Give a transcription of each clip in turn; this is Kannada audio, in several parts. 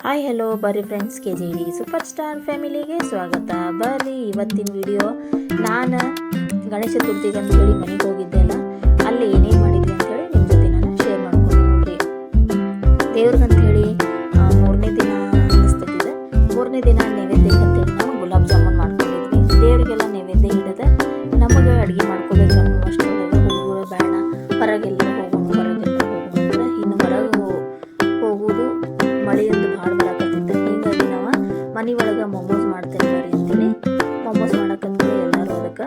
ಹಾಯ್ ಹಲೋ ಬರ್ರಿ friends K G D super star ಫ್ಯಾಮಿಲಿಗೆ ಸ್ವಾಗತ. ಬರ್ರಿ, ಇವತ್ತಿನ ವಿಡಿಯೋ ನಾನು ಗಣೇಶ ಚತುರ್ಥಿಗೆ ಅಂತ ಹೇಳಿ ಮನೆಗೆ ಹೋಗಿದ್ದೆ ಅಲ್ಲ, ಅಲ್ಲಿ ಏನೇನು ಮಾಡಿದ್ವಿ ಅಂತ ಹೇಳಿ ನಿಮ್ಮ ಜೊತೆ ನಾನು ಶೇರ್ ಮಾಡ್ಕೊಂಡು ನೋಡ್ರಿ ದೇವ್ರಿಗಂತ ಹೇಳಿ ಮೂರನೇ ದಿನ ಅನ್ನಿಸ್ತಿದ್ದೆ ಮೂರನೇ ದಿನ ನೈವೇದ್ಯಕ್ಕೆ ಅಂತೇಳಿ ನಾವು ಗುಲಾಬ್ ಜಾಮೂನ್ ಮಾಡ್ಕೊಂಡಿದ್ವಿ. ದೇವರಿಗೆಲ್ಲ ನೈವೇದ್ಯ ಇಡದೆ ನಮಗೆ ಅಡುಗೆ ಮಾಡ್ಕೋಬೇಕು ಅನ್ನೋ ಅಷ್ಟೊಳಗೆ ಮನೆ ಒಳಗೆ ಮೊಮೋಸ್ ಮಾಡ್ತೇನೆ ಬರ್ರಿ ಅಂತೇಳಿ ಮೊಮೋಸ್ ಮಾಡಕ್ಕಂತೇಳಿ ಎಲ್ಲರೂ ಅದಕ್ಕೆ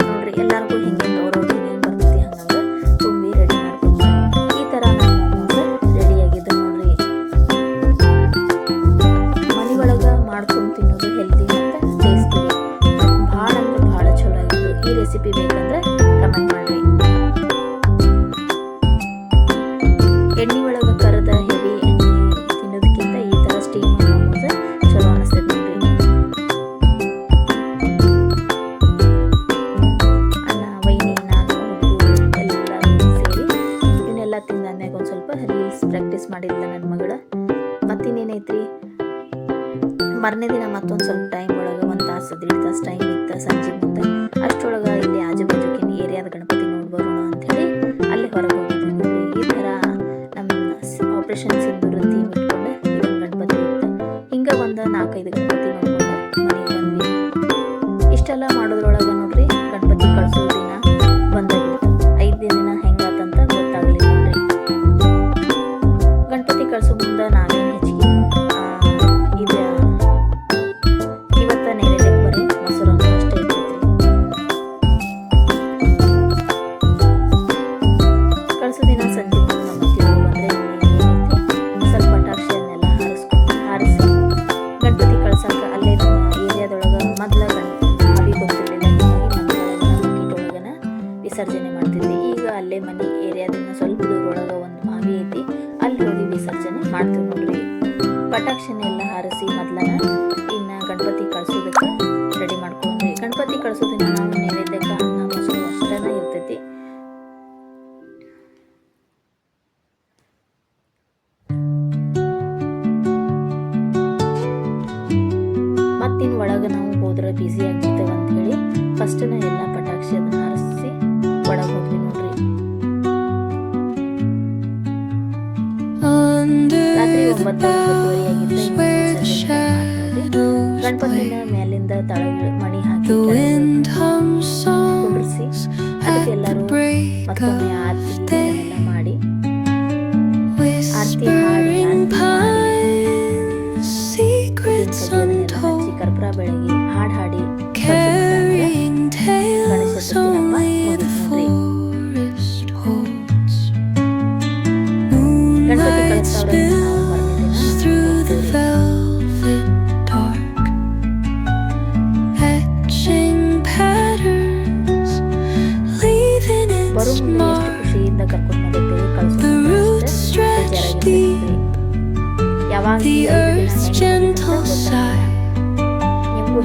ನೋಡ್ರಿ ಎಲ್ಲರಿಗೂ ಹಿಂಗೆ ಅವ್ರವ್ರಿಗೆ ಏನೇನು ಬರ್ತೈತಿ ಹಂಗಂದ್ರೆ ತುಂಬಿ ರೆಡಿ ಈ ಥರ ನಾನು ಮೊಮೋಸ್ ನೋಡ್ರಿ. ಮನೆ ಒಳಗೆ ಮಾಡ್ಕೊಂಡು ತಿನ್ನೋದು ಹೆಲ್ದಿ ಮತ್ತು ಟೇಸ್ಟಿ ಭಾಳ ಅಂದ್ರೆ ಭಾಳ ಚಲೋ ಈ ರೆಸಿಪಿ ಬೇಕಂದ್ರೆ ಕಮೆಂಟ್ ಮಾಡಿರಿ. ಎಣ್ಣೆ ಒಳಗೆ ಪ್ರಾಕ್ಟೀಸ್ ಮಾಡಿಲ್ಲ ನನ್ನ ಮಗಳ. ಮತ್ತಿನ್ನೇನೈತ್ರಿ, ಮರನೇ ದಿನ ಮತ್ತೊಂದು ಸ್ವಲ್ಪ ಟೈಮ್ ಒಳಗೆ ಒಂದು ತಾಸು ದೀಡ್ ತಾಸು ಟೈಮ್ ಇತ್ತು ಸಂಜೆ ಮುಂದೆ, ಅಷ್ಟೊಳಗೆ ಇಲ್ಲಿ ಆಜು ಬಾಜುಕಿನ ಏರಿಯಾದ ಗಣಪತಿ ನೋಡ್ಬೋದು ಬರೋಣ ಅಂಥೇಳಿ ಅಲ್ಲಿ ಹೊರಗೆ ಹೋಗಿದ್ವಿ. ನೋಡ್ರಿ ಈ ಥರ ನಮ್ಮ ಆಪ್ರೇಷನ್ ಸಿಂಧು ಥೀಮ್ ಇಟ್ಕೊಂಡು ಗಣಪತಿ ಇತ್ತು. ಹಿಂಗೆ ಒಂದು ನಾಲ್ಕೈದು ಗಣಪತಿ ನೋಡ್ಕೊಂಡು ಮನೆಗೆ ವಿಸರ್ಜನೆ ಮಾಡ್ತಿದ್ವಿ. ಈಗ ಅಲ್ಲೇ ಮನೆ ಏರಿಯಾದಿಂದ ಸ್ವಲ್ಪ ದೂರ ಒಳಗೆ ಒಂದು ಬಾವಿ ಐತಿ. ಅಲ್ಲಿ ಹೋಗಿ ವಿಸರ್ಜನೆ ಮಾಡ್ತೀವಿ ನೋಡ್ರಿ. ಪಟಾಕ್ಷಿನೆಲ್ಲ ಹಾರಿಸಿ ಮೊದ್ಲನ ಇನ್ನು ಗಣಪತಿ ಕಳ್ಸೋದಕ್ಕೆ ರೆಡಿ ಮಾಡ್ಕೊಂಡ್ರಿ ಗಣಪತಿ ಕಳ್ಸೋದಿನ ನಾವು ನೈವೇದ್ಯಕ್ಕೆ ಅನ್ನ, ಮೊಸರು ಅಷ್ಟನ ಇರ್ತೈತಿ. ಮತ್ತಿನ್ ಒಳಗೆ ನಾವು ಹೋದ್ರೆ ಬ್ಯುಸಿ ಆಗಿರ್ತೇವೆ ಅಂತ ಹೇಳಿ ಫಸ್ಟ್ನ ಎಲ್ಲ ಪಟಾಕ್ಷಿ ರಾತ್ರಿ ಒಂಬತ್ತು ಒಂಬತ್ತುವರೆ ಆಗಿತ್ತು ಗಣಪತಿನ ಮೇಲಿಂದ ತಳಗ ಮಣಿ ಹಾಕಿ ಕುಂಡ್ರಿಸಿ ಅದಕ್ಕೆ ಎಲ್ಲರೂ ಮತ್ತೊಮ್ಮೆ ಆರತಿ ಎಲ್ಲ ಮಾಡಿ ಆರತಿ ಹಾಡಿ ಆರತಿ ಮಾಡಿ ಕಡ್ಡಿಯನ್ನೆಲ್ಲ ಹಚ್ಚಿ ಕರ್ಪೂರ ಬೆಳಗಿ ಹಾಡು ಹಾಡಿ ಗಣೇಶ ಚತುರ್ಥಿ ಹಬ್ಬ ಮುಗೀತು ನೋಡ್ರಿ ಗಣಪತಿ ಕಳಿಸ್ತವ್ರೆ ಬರೋ ಮುಂದೆ ಎಷ್ಟು ಖುಷಿಯಿಂದ ಕರ್ಕೊಂಡು ಬಂದಿದ್ದೇವೆ ಕಳ್ಸೋದು ಯಾವಾಗ ಈ ಐದು ದಿನ ಹೆಂಗ್ ಹೋಗುತ್ತೆ ಅಂತ ಗೊತ್ತಾಗಲ್ಲ. ನಿಮ್ಗೂ